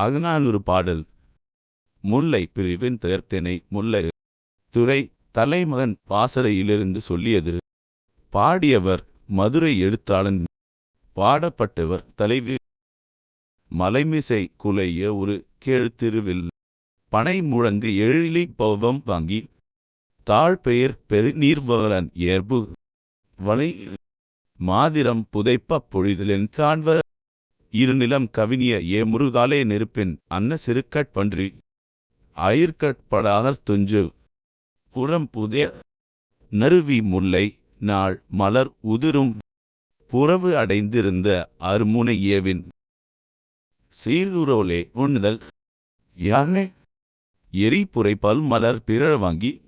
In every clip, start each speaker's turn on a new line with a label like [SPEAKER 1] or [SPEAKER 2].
[SPEAKER 1] அகநானூறு பாடல். முல்லை பிரிவின் துயர்த்தினை முல்லை. துறை தலைமகன் பாசறையிலிருந்து சொல்லியது. பாடியவர் மதுரை எழுத்தாளன். பாடப்பட்டவர் தலைவி. மலைமிசை குலைய ஒரு கேழ்த்திருவில் பனை முழங்கு எழிலி பௌவம் வாங்கி. தாழ்பெயர் பெருநீர்வலன் ஏர்பு. வலை மாதிரம் புதைப்ப பொழிதலின் காண்ப. இருநிலம் கவினிய ஏ முருகாலே நெருப்பின் அன்ன சிறுக்கட் பன்றி. அயிர்கட்படாகத் துஞ்சு. புறம் புதிய நறுவி முல்லை. நாள் மலர் உதிரும். புறவு அடைந்திருந்த அருமுனை ஏவின். சீருரோலே உண்ணுதல். யானே? எரிபுரை பல் மலர் பிறழ வாங்கி.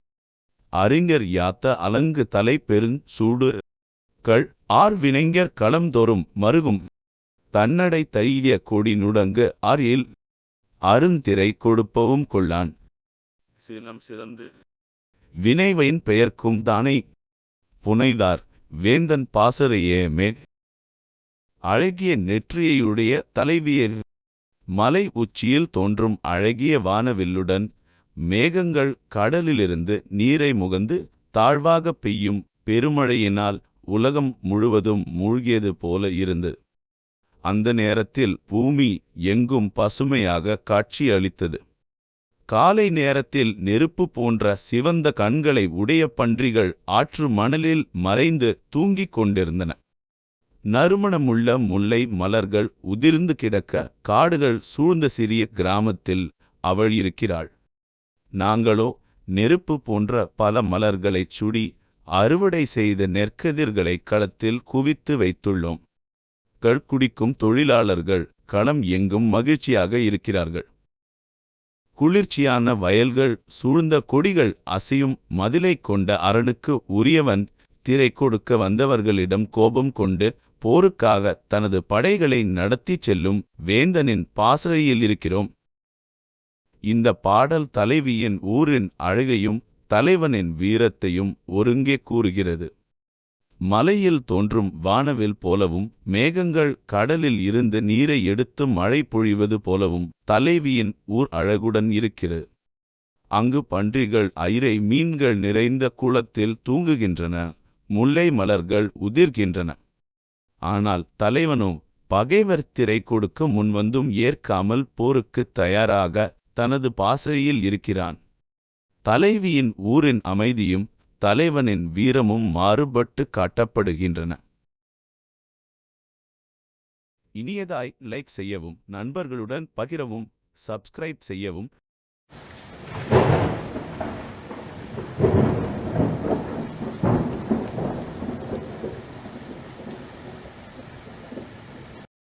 [SPEAKER 1] அறிஞர் யாத்த அலங்கு தலை பெருங் சூடு. கள் ஆர் வினைஞர் களம்தோறும் மருகும். தன்னடை தழிய கொடி நுடங்கு ஆரியில் அருந்திரை கொடுப்பவும் கொள்ளான். சினம் சிறந்து வினைவையின் பெயர்க்கும் தானே புனைதார் வேந்தன் பாசறையேமே அழகிய நெற்றியையுடைய தலைவியே மலை உச்சியில் தோன்றும் அழகிய வானவில்லுடன் மேகங்கள் கடலிலிருந்து நீரை முகந்து தாழ்வாக பெய்யும் பெருமழையினால் உலகம் முழுவதும் மூழ்கியது போல இருந்து அந்த நேரத்தில் பூமி எங்கும் பசுமையாக காட்சியளித்தது. காலை நேரத்தில் நெருப்பு போன்ற சிவந்த கண்களை உடைய பன்றிகள் ஆற்று மணலில் மறைந்து தூங்கிக் கொண்டிருந்தன. நறுமணமுள்ள முல்லை மலர்கள் உதிர்ந்து கிடக்க காடுகள் சூழ்ந்த சிறிய கிராமத்தில் அவள் இருக்கிறாள். நாங்களோ நெருப்பு போன்ற பல மலர்களைச் சுடி அறுவடை செய்த நெற்கதிர்களை களத்தில் குவித்து வைத்துள்ளோம். கள் குடிக்கும் தொழிலாளர்கள் களம் எங்கும் மகிழ்ச்சியாக இருக்கிறார்கள். குளிர்ச்சியான வயல்கள் சூழ்ந்த கொடிகள் அசையும் மதிலை கொண்ட அரணுக்கு உரியவன் திரை கொடுக்க வந்தவர்களிடம் கோபம் கொண்டு போருக்காக தனது படைகளை நடத்திச் செல்லும் வேந்தனின் பாசறையில் இருக்கிறோம். இந்த பாடல் தலைவியின் ஊரின் அழகையும் தலைவனின் வீரத்தையும் ஒருங்கே கூறுகிறது. மலையில் தோன்றும் வானவில் போலவும் மேகங்கள் கடலில் இருந்து நீரை எடுத்து மழை பொழிவது போலவும் தலைவியின் ஊர் அழகுடன் இருக்கிறது. அங்கு பன்றிகள் ஐரை மீன்கள் நிறைந்த குளத்தில் தூங்குகின்றன. முல்லை மலர்கள் உதிர்கின்றன. ஆனால் தலைவனோ பகைவர் திரை கொடுக்க முன்வந்தும் ஏற்காமல் போருக்குத் தயாராக தனது பாசறையில் இருக்கிறான். தலைவியின் ஊரின் அமைதியும் தலைவனின் வீரமும் மாறுபட்டு காட்டப்படுகின்றன. இனியதாய் லைக் செய்யவும் நண்பர்களுடன் பகிரவும் சப்ஸ்கிரைப் செய்யவும்